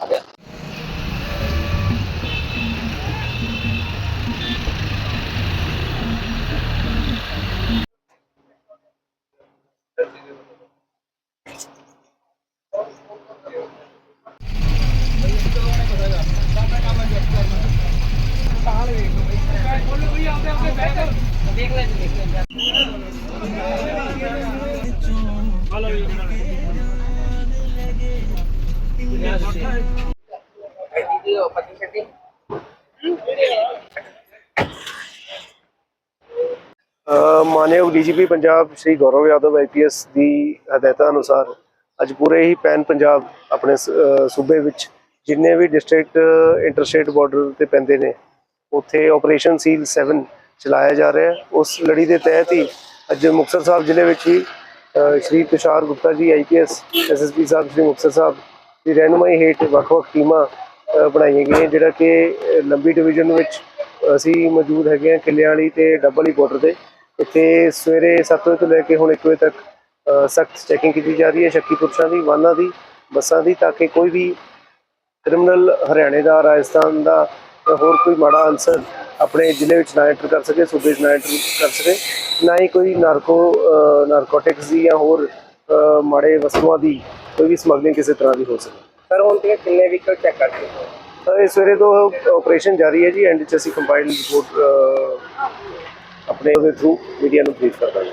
ਆ ਗਿਆ ਦੇਖ ਲੈ ਦੇਖ ਲੈ। ਹਲੋ ਅ, ਮਾਨਯੋਗ ਡੀਜੀਪੀ ਪੰਜਾਬ ਸ਼੍ਰੀ ਗੌਰਵ ਯਾਦਵ ਆਈਪੀਐਸ ਦੀ ਹਦਾਇਤਾਂ ਅਨੁਸਾਰ ਅੱਜ ਪੂਰੇ ਹੀ ਪੈਨ ਪੰਜਾਬ ਆਪਣੇ ਸੂਬੇ ਵਿੱਚ ਜਿੰਨੇ ਵੀ ਡਿਸਟ੍ਰਿਕਟ ਇੰਟਰਸਟੇਟ ਬਾਰਡਰ ਤੇ ਪੈਂਦੇ ਨੇ ਉੱਥੇ ਆਪਰੇਸ਼ਨ ਸੀਲ 7 ਚਲਾਇਆ ਜਾ ਰਿਹਾ ਹੈ। ਉਸ ਲੜੀ ਦੇ ਤਹਿਤ ਹੀ ਅੱਜ ਮੁਕਤਸਰ ਸਾਹਿਬ ਜ਼ਿਲ੍ਹੇ ਵਿੱਚ ਹੀ ਸ਼੍ਰੀ ਤੁਸ਼ਾਰ ਗੁਪਤਾ ਜੀ ਆਈਪੀਐਸ ਐਸਐਸਪੀ ਸਾਹਿਬ ਸ਼੍ਰੀ ਮੁਕਤਸਰ ਸਾਹਿਬ ਦੀ ਰਹਿਨੁਮਾਈ ਹੇਠ ਵੱਖ-ਵੱਖ ਟੀਮਾਂ ਬਣਾਈਆਂ ਗਈਆਂ, ਜਿਹੜਾ ਕਿ ਲੰਬੀ ਡਿਵੀਜ਼ਨ ਵਿੱਚ ਅਸੀਂ ਮੌਜੂਦ ਹੈਗੇ ਹਾਂ ਕਿੱਲਿਆਂ ਵਾਲੀ ਤੇ ਡੱਬਲ ਵਾਲੀ ਬਾਰਡਰ ਤੇ। ਇੱਥੇ ਸਵੇਰੇ 7 ਵਜੇ ਤੋਂ ਲੈ ਕੇ ਹੁਣ 1 ਵਜੇ ਤੱਕ ਸਖਤ ਚੈਕਿੰਗ ਕੀਤੀ ਜਾ ਰਹੀ ਹੈ ਸ਼ੱਕੀ ਪੁਰਸ਼ਾਂ ਦੀ, ਵਾਹਨਾਂ ਦੀ, ਬੱਸਾਂ ਦੀ, ਤਾਂ ਕਿ ਕੋਈ ਵੀ ਕ੍ਰਿਮੀਨਲ ਹਰਿਆਣੇ ਦਾ, ਰਾਜਸਥਾਨ ਦਾ ਜਾਂ ਹੋਰ ਕੋਈ ਮਾੜਾ ਅਨਸਰ ਆਪਣੇ ਜ਼ਿਲ੍ਹੇ ਵਿੱਚ ਨਾ ਐਂਟਰ ਕਰ ਸਕੇ, ਸੂਬੇ 'ਚ ਨਾ ਐਂਟਰ ਕਰ ਸਕੇ। ਨਾ ਹੀ ਕੋਈ ਨਾਰਕੋ ਨਾਰਕੋਟਿਕਸ ਦੀ ਜਾਂ ਹੋਰ ਮਾੜੇ ਵਸਤੂਆਂ ਦੀ ਕੋਈ ਵੀ ਸਮਗਲਿੰਗ ਕਿਸੇ ਤਰ੍ਹਾਂ ਦੀ ਹੋ ਸਕੇ। ਸਰ ਹੁਣ ਤੱਕ ਕਿੰਨੇ ਵਹੀਕਲ ਚੈੱਕ ਕਰ ਚੁੱਕੇ ਹੋ? ਤਾਂ ਇਹ ਸਵੇਰੇ ਤੋਂ ਆਪਰੇਸ਼ਨ ਜਾਰੀ ਹੈ ਜੀ ਐਂਡ ਚ ਅਸੀਂ ਕੰਪਾਈਲ ਰਿਪੋਰਟ ਆਪਣੇ ਉਹਦੇ ਥਰੂ ਮੀਡੀਆ ਨੂੰ ਬਰੀਫ ਕਰ ਦਾਂਗੇ।